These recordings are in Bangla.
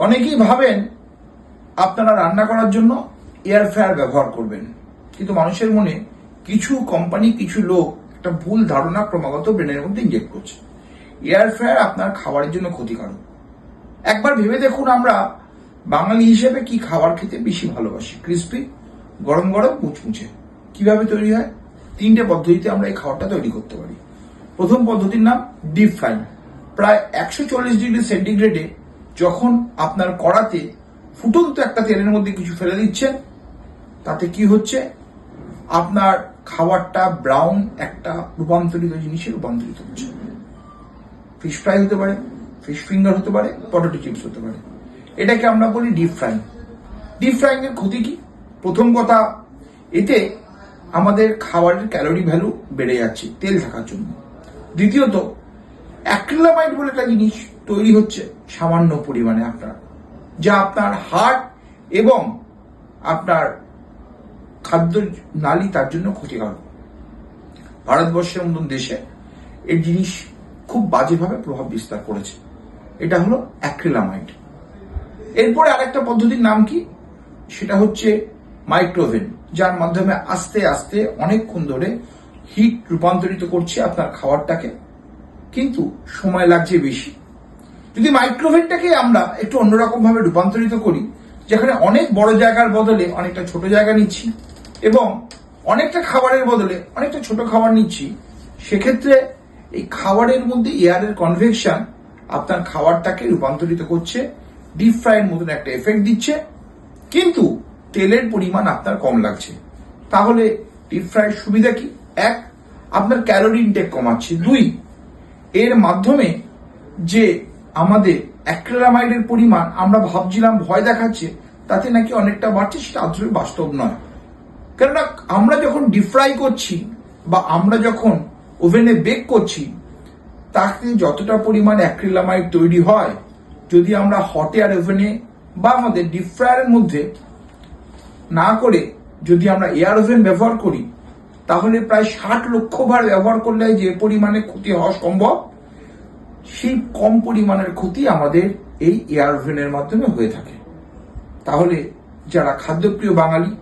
অনেকেই ভাবেন আপনারা রান্না করার জন্য এয়ার ফ্রায়ার ব্যবহার করবেন। কিন্তু মানুষের মনে কিছু কোম্পানি কিছু লোক একটা ভুল ধারণা ক্রমাগত ব্রেনের মধ্যে ইনজেক্ট করছে। এয়ার ফ্রায়ার আপনার খাবারের জন্য ক্ষতিকারক। একবার ভেবে দেখুন আমরা বাঙালি হিসেবে কি খাবার খেতে বেশি ভালোবাসি? ক্রিস্পি গরম গরম, মুচমুচে। কীভাবে তৈরি হয়? তিনটে পদ্ধতিতে আমরা এই খাবারটা তৈরি করতে পারি। প্রথম পদ্ধতির নাম ডিপ ফ্রাই প্রায় একশো চল্লিশ ডিগ্রি সেন্টিগ্রেডে যখন আপনার কড়াতে ফুটন্ত একটা তেলের মধ্যে কিছু ফেলে দিচ্ছেন, তাতে কি হচ্ছে? আপনার খাবারটা ব্রাউন একটা রূপান্তরিত জিনিসে রূপান্তরিত হচ্ছে। ফিশ ফ্রাই হতে পারে ফিশ ফিঙ্গার হতে পারে পটেটো চিপস হতে পারে। এটাকে আমরা বলি ডিপ ফ্রাইং ডিপ ফ্রাইং এর ক্ষতি কি? প্রথম কথা, এতে আমাদের খাবারের ক্যালোরি ভ্যালু বেড়ে যাচ্ছে, তেল থাকার জন্য। দ্বিতীয়ত অ্যাক্রিলামাইড বলে একটা জিনিস তৈরি হচ্ছে সামান্য পরিমাণে আপনার, যা আপনার হার্ট এবং আপনার খাদ্য নালী তার জন্য ক্ষতিকারক। ভারতবর্ষের মতন দেশে এই জিনিস খুব বাজেভাবে প্রভাব বিস্তার করেছে। এটা হলো অ্যাক্রিলামাইড এরপরে আরেকটা পদ্ধতির নাম কি? সেটা হচ্ছে মাইক্রোভেন যার মাধ্যমে আস্তে আস্তে অনেকক্ষণ ধরে হিট রূপান্তরিত করছে আপনার খাবারটাকে। কিন্তু সময় লাগছে বেশি যদি মাইক্রোভেনটাকে আমরা একটু অন্যরকম ভাবে রূপান্তরিত করি, যেখানে অনেক বড় জায়গার বদলে অনেকটা ছোট জায়গা নিচ্ছি এবং অনেকটা খাবারের বদলে অনেকটা ছোট খাবার নিচ্ছি, সেক্ষেত্রে এই খাবারের মধ্যে এয়ারের কনভেকশন আপনার খাবারটাকে রূপান্তরিত করছে ডিপ ফ্রাইয়ের মতন একটা এফেক্ট দিচ্ছে, কিন্তু তেলের পরিমাণ আপনার কম লাগছে। তাহলে ডিপ ফ্রাইয়ের সুবিধা কি? এক, আপনার ক্যালোরি ইনটেক কমাচ্ছে। দুই, এর মাধ্যমে যে আমাদের অ্যাক্রেলামাইডের পরিমাণ আমরা ভাবছিলাম ভয় দেখাচ্ছে, তাতে নাকি অনেকটা বাড়ছে সেটা আসলে বাস্তব নয়। কেননা আমরা যখন ডিপ ফ্রাই করছি বা আমরা যখন ওভেনে বেক করছি, তাতে যতটা পরিমাণ অ্যাক্রিলামাইড তৈরি হয়, যদি আমরা হট এয়ার ওভেনে বা আমাদের ডিপ ফ্রায়ারের মধ্যে না করে যদি আমরা এয়ার ওভেন ব্যবহার করি, তাহলে প্রায় ষাট লক্ষ বার ব্যবহার করলে যে পরিমাণে ক্ষতি হওয়া সম্ভব। সেই কম পরিমাণের ক্ষতি আমাদের এই এয়ার ওভেনের মাধ্যমে হয়ে থাকে। তাহলে যারা খাদ্যপ্রিয় বাঙালি,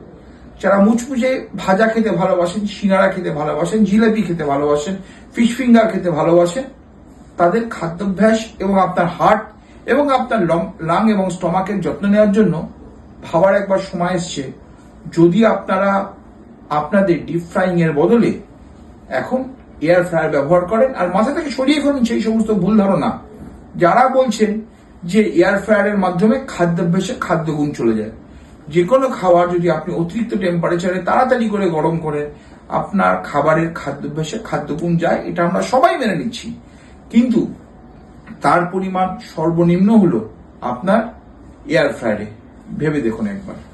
যারা মুচমুচে ভাজা খেতে ভালোবাসেন, সিঙ্গারা খেতে ভালোবাসেন, জিলাপি খেতে ভালোবাসেন ফিশ ফিঙ্গার খেতে ভালোবাসেন, তাদের খাদ্যাভ্যাস এবং আপনার হার্ট এবং আপনার লাং এবং স্টমাকের যত্ন নেওয়ার জন্য ভাবার একবার সময় এসছে। যদি আপনারা আপনাদের ডিপ ফ্রাইং এর বদলে এখন এয়ার ফ্রায়ার ব্যবহার করেন আর মাথা থেকে সরিয়ে ফেলুন সেই সমস্ত ভুল ধারণা। যারা বলছেন যে এয়ার ফ্রায়ারের মাধ্যমে খাদ্যাভ্যাসে খাদ্যগুণ চলে যায়। যে কোনো খাবার যদি আপনি অতিরিক্ত টেম্পারেচারে তাড়াতাড়ি করে গরম করে আপনার খাবারের খাদ্যাভ্যাসে খাদ্যগুণ যায়, এটা আমরা সবাই মেনে নিচ্ছি। কিন্তু তার পরিমাণ সর্বনিম্ন হলো আপনার এয়ার ফ্রায়ারে ভেবে দেখুন একবার।